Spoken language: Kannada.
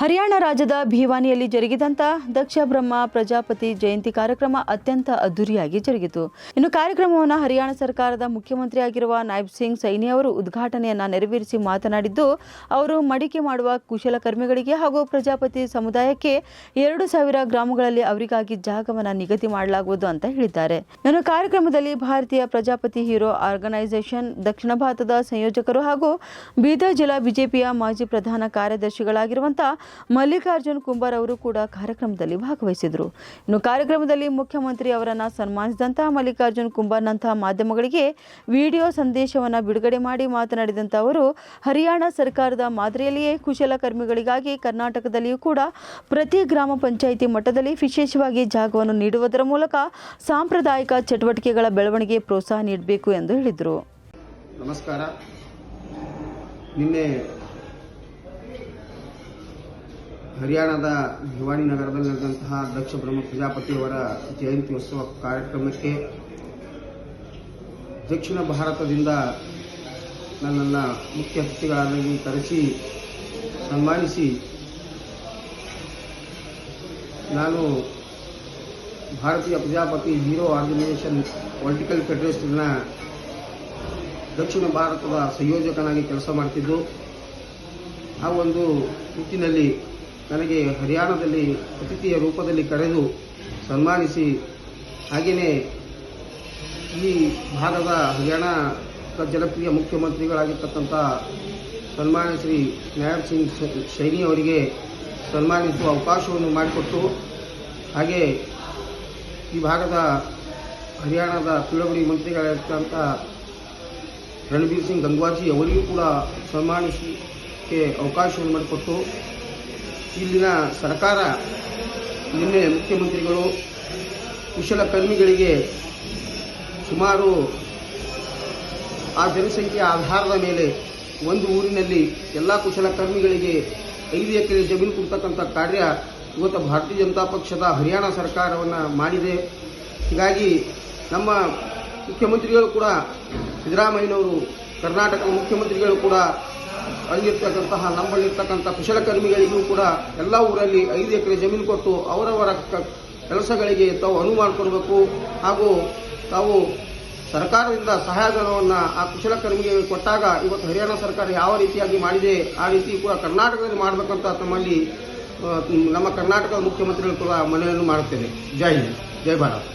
ಹರಿಯಾಣ ರಾಜ್ಯದ ಭಿವಾನಿಯಲ್ಲಿ ಜರುಗಿದಂಥ ದಕ್ಷ ಬ್ರಹ್ಮ ಪ್ರಜಾಪತಿ ಜಯಂತಿ ಕಾರ್ಯಕ್ರಮ ಅತ್ಯಂತ ಅದ್ದೂರಿಯಾಗಿ ಜರುಗಿತು. ಇನ್ನು ಕಾರ್ಯಕ್ರಮವನ್ನು ಹರಿಯಾಣ ಸರ್ಕಾರದ ಮುಖ್ಯಮಂತ್ರಿಯಾಗಿರುವ ನಾಯಬ್ ಸಿಂಗ್ ಸೈನಿ ಅವರು ಉದ್ಘಾಟನೆಯನ್ನ ನೆರವೇರಿಸಿ ಮಾತನಾಡಿದ್ದು, ಅವರು ಮಡಿಕೆ ಮಾಡುವ ಕುಶಲಕರ್ಮಿಗಳಿಗೆ ಹಾಗೂ ಪ್ರಜಾಪತಿ ಸಮುದಾಯಕ್ಕೆ ಎರಡು ಸಾವಿರ ಗ್ರಾಮಗಳಲ್ಲಿ ಅವರಿಗಾಗಿ ಜಾಗವನ್ನು ನಿಗದಿ ಮಾಡಲಾಗುವುದು ಅಂತ ಹೇಳಿದ್ದಾರೆ. ಇನ್ನು ಕಾರ್ಯಕ್ರಮದಲ್ಲಿ ಭಾರತೀಯ ಪ್ರಜಾಪತಿ ಹೀರೋ ಆರ್ಗನೈಸೇಷನ್, ದಕ್ಷಿಣ ಭಾರತದ ಸಂಯೋಜಕರು ಹಾಗೂ ಬೀದರ್ ಜಿಲ್ಲಾ ಬಿಜೆಪಿಯ ಮಾಜಿ ಪ್ರಧಾನ ಕಾರ್ಯದರ್ಶಿಗಳಾಗಿರುವಂತಹ ಮಲ್ಲಿಕಾರ್ಜುನ್ ಕುಂಬಾರ್ ಅವರು ಕೂಡ ಕಾರ್ಯಕ್ರಮದಲ್ಲಿ ಭಾಗವಹಿಸಿದರು. ಇನ್ನು ಕಾರ್ಯಕ್ರಮದಲ್ಲಿ ಮುಖ್ಯಮಂತ್ರಿ ಅವರನ್ನು ಸನ್ಮಾನಿಸಿದಂತಹ ಮಲ್ಲಿಕಾರ್ಜುನ್ ಕುಂಬಾರ್ನಂತಹ ಮಾಧ್ಯಮಗಳಿಗೆ ವಿಡಿಯೋ ಸಂದೇಶವನ್ನು ಬಿಡುಗಡೆ ಮಾಡಿ ಮಾತನಾಡಿದಂಥ ಅವರು, ಹರಿಯಾಣ ಸರ್ಕಾರದ ಮಾದರಿಯಲ್ಲಿಯೇ ಕುಶಲಕರ್ಮಿಗಳಿಗಾಗಿ ಕರ್ನಾಟಕದಲ್ಲಿಯೂ ಕೂಡ ಪ್ರತಿ ಗ್ರಾಮ ಪಂಚಾಯಿತಿ ಮಟ್ಟದಲ್ಲಿ ವಿಶೇಷವಾಗಿ ಜಾಗವನ್ನು ನೀಡುವುದರ ಮೂಲಕ ಸಾಂಪ್ರದಾಯಿಕ ಚಟುವಟಿಕೆಗಳ ಬೆಳವಣಿಗೆ ಪ್ರೋತ್ಸಾಹ ನೀಡಬೇಕು ಎಂದು ಹೇಳಿದರು. ನಮಸ್ಕಾರ. ನಿನ್ನೆ ಹರಿಯಾಣದ ಭಿವಾನಿ ನಗರದಲ್ಲಿ ನಡೆದಂತಹ ದಕ್ಷ ಬ್ರಹ್ಮ ಪ್ರಜಾಪತಿಯವರ ಜಯಂತಿ ಉತ್ಸವ ಕಾರ್ಯಕ್ರಮಕ್ಕೆ ದಕ್ಷಿಣ ಭಾರತದಿಂದ ನನ್ನನ್ನು ಮುಖ್ಯ ಅತಿಥಿಗಳಾಗಿ ಕರೆಸಿ, ಸನ್ಮಾನಿಸಿ ನಾನು Bharatiya Prajapati hero organisation political ಫೆಡರೇಷನ್ನ ದಕ್ಷಿಣ ಭಾರತದ ಸಂಯೋಜಕನಾಗಿ ಕೆಲಸ ಮಾಡ್ತಿದ್ದು. ಆ ಒಂದು ನಿಟ್ಟಿನಲ್ಲಿ ನನಗೆ ಹರಿಯಾಣದಲ್ಲಿ ಅತಿಥಿಯ ರೂಪದಲ್ಲಿ ಕರೆದು ಸನ್ಮಾನಿಸಿ ಹಾಗೆಯೇ ಈ ಭಾಗದ ಹರಿಯಾಣ ಜನಪ್ರಿಯ ಮುಖ್ಯಮಂತ್ರಿಗಳಾಗಿರ್ತಕ್ಕಂಥ ಸನ್ಮಾನ್ಯ ಶ್ರೀ ನಾಯಬ್ ಸಿಂಗ್ ಶೈನಿ ಅವರಿಗೆ ಸನ್ಮಾನಿಸುವ ಅವಕಾಶವನ್ನು ಮಾಡಿಕೊಟ್ಟು, ಹಾಗೆ ಈ ಭಾಗದ ಹರಿಯಾಣದ ತಿಳುವಳಿ ಮಂತ್ರಿಗಳಾಗಿರ್ತಕ್ಕಂಥ ರಣಬೀರ್ ಸಿಂಗ್ ಗಂಗ್ವಾಜಿ ಅವರಿಗೂ ಕೂಡ ಸನ್ಮಾನಿಸಲಿಕ್ಕೆ ಅವಕಾಶವನ್ನು ಮಾಡಿಕೊಟ್ಟು ಇಲ್ಲಿನ ಸರ್ಕಾರ, ನಿನ್ನೆ ಮುಖ್ಯಮಂತ್ರಿಗಳು ಕುಶಲಕರ್ಮಿಗಳಿಗೆ ಸುಮಾರು ಆ ಜನಸಂಖ್ಯೆಯ ಆಧಾರದ ಮೇಲೆ ಒಂದು ಊರಿನಲ್ಲಿ ಎಲ್ಲ ಕುಶಲಕರ್ಮಿಗಳಿಗೆ ಐದು ಎಕರೆ ಜಮೀನು ಕೊಡ್ತಕ್ಕಂಥ ಕಾರ್ಯ ಇವತ್ತು ಭಾರತೀಯ ಜನತಾ ಪಕ್ಷದ ಹರಿಯಾಣ ಸರ್ಕಾರವನ್ನು ಮಾಡಿದೆ. ಹೀಗಾಗಿ ನಮ್ಮ ಮುಖ್ಯಮಂತ್ರಿಗಳು ಕೂಡ ಸಿದ್ದರಾಮಯ್ಯನವರು ಕರ್ನಾಟಕದ ಮುಖ್ಯಮಂತ್ರಿಗಳು ಕೂಡ ಅಲ್ಲಿರ್ತಕ್ಕಂತಹ ನಮ್ಮಲ್ಲಿರ್ತಕ್ಕಂಥ ಕುಶಲಕರ್ಮಿಗಳಿಗೂ ಕೂಡ ಎಲ್ಲ ಊರಲ್ಲಿ ಐದು ಎಕರೆ ಜಮೀನು ಕೊಟ್ಟು ಅವರವರ ಕೆಲಸಗಳಿಗೆ ತಾವು ಅನುವು ಮಾಡಿಕೊಡ್ಬೇಕು ಹಾಗೂ ತಾವು ಸರ್ಕಾರದಿಂದ ಸಹಾಯಧನವನ್ನು ಆ ಕುಶಲಕರ್ಮಿಗೆ ಕೊಟ್ಟಾಗ ಇವತ್ತು ಹರಿಯಾಣ ಸರ್ಕಾರ ಯಾವ ರೀತಿಯಾಗಿ ಮಾಡಿದೆ, ಆ ರೀತಿ ಕೂಡ ಕರ್ನಾಟಕದಲ್ಲಿ ಮಾಡಬೇಕಂತ ತಮ್ಮಲ್ಲಿ ನಮ್ಮ ಕರ್ನಾಟಕದ ಮುಖ್ಯಮಂತ್ರಿಗಳು ಕೂಡ ಮನವಿಯನ್ನು ಮಾಡುತ್ತೇನೆ ಜೈ ಹಿಂದ್. ಜೈ ಭಾರತ್.